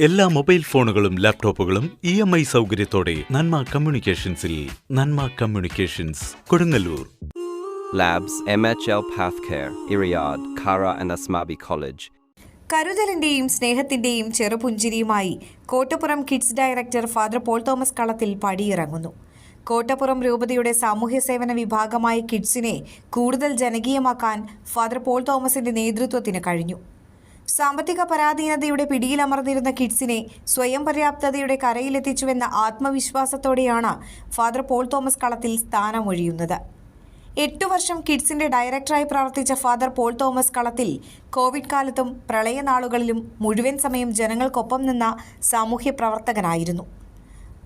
എല്ലാ മൊബൈൽ ഫോണുകളും ലാപ്ടോപ്പുകളും ഇ എം ഐ സൗകര്യത്തോടെ Nanma കമ്മ്യൂണിക്കേഷൻസിൽ Nanma communications Kodungallur. Labs M H Asmabi college കരുതലിന്റെയും സ്നേഹത്തിന്റെയും ചെറുപുഞ്ചിരിയുമായി Kottappuram kids director father Paul Thomas Kalathil പടിയിറങ്ങുന്നു. Kottappuram രൂപതയുടെ സാമൂഹ്യ സേവന വിഭാഗമായ കിഡ്സിനെ കൂടുതൽ ജനകീയമാക്കാൻ ഫാദർ പോൾ തോമസിന്റെ നേതൃത്വത്തിന് കഴിഞ്ഞു. സാമ്പത്തിക പരാധീനതയുടെ പിടിയിലമർന്നിരുന്ന കിഡ്സിനെ സ്വയം പര്യാപ്തതയുടെ കരയിലെത്തിച്ചുവെന്ന ആത്മവിശ്വാസത്തോടെയാണ് ഫാദർ പോൾ തോമസ് കളത്തിൽ സ്ഥാനമൊഴിയുന്നത്. എട്ടു വർഷം കിഡ്സിന്റെ ഡയറക്ടറായി പ്രവർത്തിച്ച father Paul Thomas Kalathil COVID കാലത്തും പ്രളയനാളുകളിലും മുഴുവൻ സമയം ജനങ്ങൾക്കൊപ്പം നിന്ന സാമൂഹ്യ പ്രവർത്തകനായിരുന്നു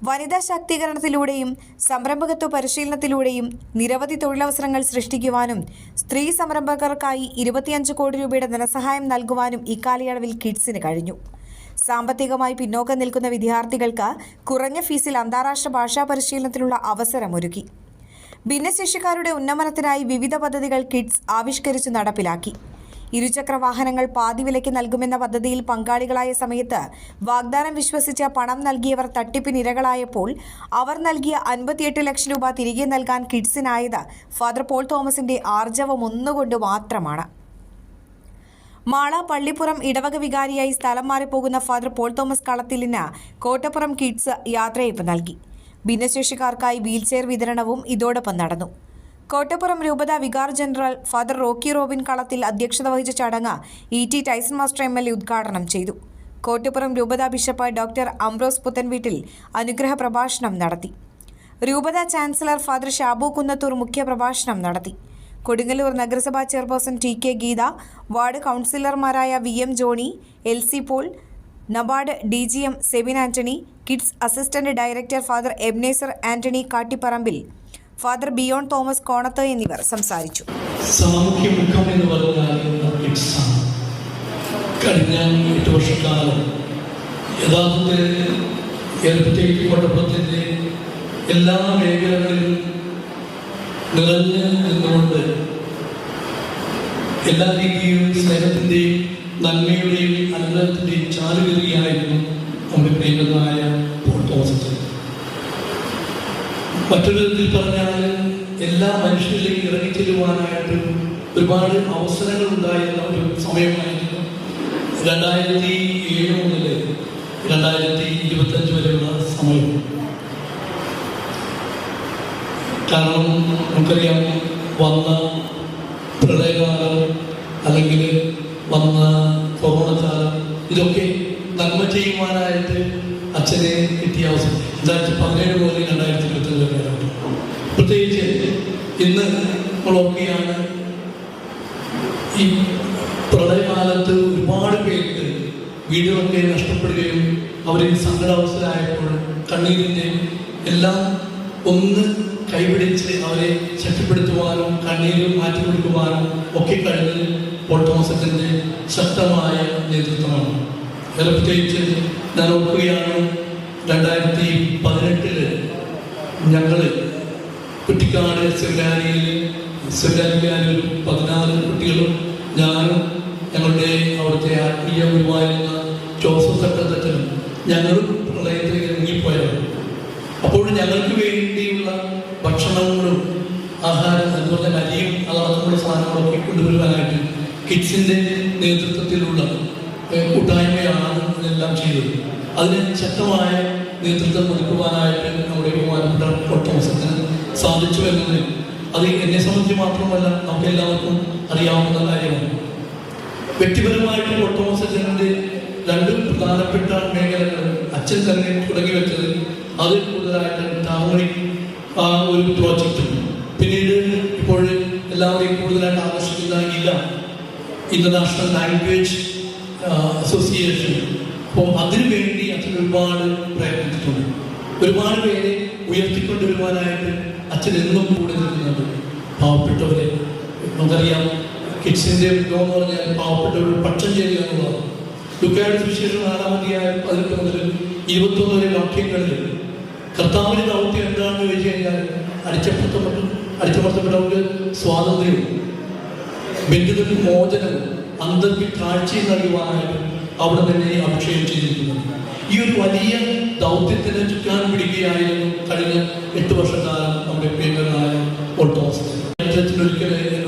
വനിതാ ശാക്തീകരണത്തിലൂടെയും സംരംഭകത്വ പരിശീലനത്തിലൂടെയും നിരവധി തൊഴിലവസരങ്ങൾ സൃഷ്ടിക്കുവാനും സ്ത്രീ സംരംഭകർക്കായി ഇരുപത്തിയഞ്ച് കോടി രൂപയുടെ ധനസഹായം നൽകുവാനും ഇക്കാലയളവിൽ കിഡ്സിന് കഴിഞ്ഞു. സാമ്പത്തികമായി പിന്നോക്കം നിൽക്കുന്ന വിദ്യാർത്ഥികൾക്ക് കുറഞ്ഞ ഫീസിൽ അന്താരാഷ്ട്ര ഭാഷാ പരിശീലനത്തിനുള്ള അവസരമൊരുക്കി ഭിന്നശേഷിക്കാരുടെ ഉന്നമനത്തിനായി വിവിധ പദ്ധതികൾ കിഡ്സ് ആവിഷ്കരിച്ച് നടപ്പിലാക്കി. ഇരുചക്ര വാഹനങ്ങൾ പാതിവിലയ്ക്ക് നൽകുമെന്ന പദ്ധതിയിൽ പങ്കാളികളായ സമയത്ത് വാഗ്ദാനം വിശ്വസിച്ച പണം നൽകിയവർ തട്ടിപ്പിനിരകളായപ്പോൾ അവർ നൽകിയ അൻപത്തിയെട്ട് ലക്ഷം രൂപ തിരികെ നൽകാൻ കിഡ്സിനായത് ഫാദർ പോൾ തോമസിന്റെ ആർജവം ഒന്നുകൊണ്ട് മാത്രമാണ്. മാള പള്ളിപ്പുറം ഇടവക വികാരിയായി സ്ഥലം മാറിപ്പോകുന്ന ഫാദർ പോൾ തോമസ് കളത്തിലിന് കോട്ടപ്പുറം കിഡ്സ് യാത്രയയപ്പ് നൽകി. ഭിന്നശേഷിക്കാർക്കായി വീൽചെയർ വിതരണവും ഇതോടൊപ്പം നടന്നു. കോട്ടപ്പുറം രൂപത vicar general father Rocky Robin Kalathil അധ്യക്ഷത വഹിച്ച ചടങ്ങ് E T Tyson master M L A ഉദ്ഘാടനം ചെയ്തു. കോട്ടപ്പുറം രൂപത ബിഷപ്പ് ഡോക്ടർ അംബ്രോസ് പുത്തൻവീട്ടിൽ അനുഗ്രഹ പ്രഭാഷണം നടത്തി. രൂപത ചാൻസലർ ഫാദർ ഷാബു കുന്നത്തൂർ മുഖ്യപ്രഭാഷണം നടത്തി. കൊടുങ്ങല്ലൂർ നഗരസഭാ chairperson T K Geetha ward കൗൺസിലർമാരായ V M Johnny L C Paul NABARD D G M Sebin Antony kids assistant director father Ebenezer Antony Kattiparambil father Bion Thomas Konath എന്നിവർ സംസാരിച്ചു സാമൂഹ്യ മുഖം എന്ന് പറഞ്ഞാൽ കഴിഞ്ഞ എട്ട് വർഷക്കാലം യഥാർത്ഥത്തിൽ ഏർപ്പെട്ടേക്ക് കൊണ്ടപ്പത്തിന്റെ എല്ലാ മേഖലകളിലും നിറഞ്ഞു നിന്നുകൊണ്ട് എല്ലാ രീതിയിലും സ്നേഹത്തിന്റെയും നന്മയുടെയും അനുഗ്രഹത്തിന്റെയും ചാലുകയായിരുന്നു നമ്മുടെ പ്രിയങ്കരനായ പോൾ തോമസ്. മറ്റൊരു വിധത്തിൽ പറഞ്ഞാൽ എല്ലാ മനുഷ്യരിലേക്ക് ഇറങ്ങിച്ചെല്ലുവാനായിട്ട് ഒരുപാട് അവസരങ്ങൾ ഉണ്ടായിരുന്ന ഒരു സമയമായിരുന്നു. രണ്ടായിരത്തി ഏഴ് മുതൽ രണ്ടായിരത്തി ഇരുപത്തഞ്ച് വരെയുള്ള സമയം. കാരണം നമുക്കറിയാം വന്ന പ്രളയകാലം അല്ലെങ്കിൽ വന്ന കൊറോണ കാലം ഇതൊക്കെ നന്മ ചെയ്യുവാനായിട്ട് അച്ഛനെ കിട്ടിയ അവസരം. രണ്ടായിരത്തി പതിനേഴ് മുതൽ രണ്ടായിരത്തി ഇരുപത്തഞ്ച് വരെയാണ് പ്രത്യേകിച്ച് ഇന്ന് നമ്മളൊക്കെയാണ് ഈ പ്രളയകാലത്ത് ഒരുപാട് പേർക്ക് വീടുകളൊക്കെ നഷ്ടപ്പെടുകയും അവരിൽ സങ്കടാവസ്ഥരായപ്പോൾ കണ്ണീരിന്റെ എല്ലാം ഒന്ന് കൈപിടിച്ച് അവരെ ശക്തിപ്പെടുത്തുവാനും കണ്ണീരിൽ മാറ്റി കൊടുക്കുവാനും ഒക്കെ കഴിഞ്ഞത് പോൾ തോമസത്തിന്റെ ശക്തമായ നേതൃത്വമാണ്. ഏറെ പ്രത്യേകിച്ച് ഞാൻ ഓർക്കുകയാണ് രണ്ടായിരത്തി പതിനെട്ടിൽ ഞങ്ങൾ കുട്ടിക്കാട് സെമിനാരിയിൽ സെമിനാരിയിൽ ഒരു പതിനാറ് കുട്ടികളും ഞാനും ഞങ്ങളുടെ അവിടുത്തെ ആത്മീയ ഗുരുവായിരുന്ന ജോസഫ് തട്ടത്തച്ഛനും ഞങ്ങളും പ്രളയത്തിലേക്ക് ഇറങ്ങിപ്പോയതാണ് അപ്പോൾ ഞങ്ങൾക്ക് വേണ്ടിയുള്ള ഭക്ഷണങ്ങളും ആഹാരം അതുപോലെ തന്നെ അരിയും അതടക്കമുള്ള സാധനങ്ങളൊക്കെ കൊണ്ടുവരുവാനായിട്ട് കിഡ്സിന്റെ നേതൃത്വത്തിലുള്ള കൂട്ടായ്മയാണ് ഇതെല്ലാം ചെയ്തത് അതിന് ശക്തമായ നേതൃത്വം കൊടുക്കുവാനായിട്ട് നമ്മുടെ ബഹുമാനപ്പെട്ട ഒട്ടമസത്തിന് സാധിച്ചു എന്നതിൽ അത് എന്നെ സംബന്ധിച്ച് മാത്രമല്ല നമുക്ക് എല്ലാവർക്കും അറിയാവുന്ന കാര്യമാണ്. വ്യക്തിപരമായിട്ട് ഒട്ടോമസച്ചന്റെ രണ്ട് പ്രധാനപ്പെട്ട മേഖലകൾ അച്ഛൻ തന്നെ തുടങ്ങി വെച്ചത് അതിൽ കൂടുതലായിട്ട് താമണി ആ ഒരു പ്രോജക്റ്റും. പിന്നീട് ഇപ്പോൾ എല്ലാവരെയും കൂടുതലായിട്ട് ആകർഷിക്കുന്ന ഇല്ല. ഇന്റർനാഷണൽ ലാംഗ്വേജ് അസോസിയേഷൻ അപ്പോൾ അതിനുവേണ്ടി അച്ഛൻ ഒരുപാട് പ്രയത്നിച്ചിട്ടുണ്ട്. ഒരുപാട് പേരെ ഉയർത്തിക്കൊണ്ടുവരുവാനായിട്ട് അച്ഛൻ എന്നും കൂടെ നിൽക്കുന്നുണ്ട്. പാവപ്പെട്ടവരെ നമുക്കറിയാം കിഡ്സിന്റെ വിഭവം എന്ന് പറഞ്ഞാൽ പാവപ്പെട്ടവർ പക്ഷം ചെയ്യുക എന്നുള്ളതാണ്. ദുഃഖയുടെ സുവിശേഷം നാലാമതിയായ പതിനെട്ട് മുതൽ ഇരുപത്തൊന്ന് വരെ വാക്യങ്ങളിൽ കർത്താവിന്റെ ദൗത്യം എന്താണെന്ന് ചോദിച്ചു കഴിഞ്ഞാൽ അടിച്ചപ്പുറത്തപ്പെട്ട അടിച്ചമർത്തപ്പെട്ടവർക്ക് സ്വാതന്ത്ര്യവും ബന്ധുക്കൾക്ക് മോചനവും അന്തർക്ക് കാഴ്ച നൽകുവാനായിട്ട് അവിടെ തന്നെ അഭിഷേകം ചെയ്തിരിക്കുന്നത് ഈ ഒരു വലിയ ദൗത്യത്തിന് ചുക്കാൻ പിടിക്കുകയായിരുന്നു കഴിഞ്ഞ എട്ട് വർഷക്കാലം നമ്മുടെ പേരനായ ചരിത്രത്തിൽ ഒരിക്കലും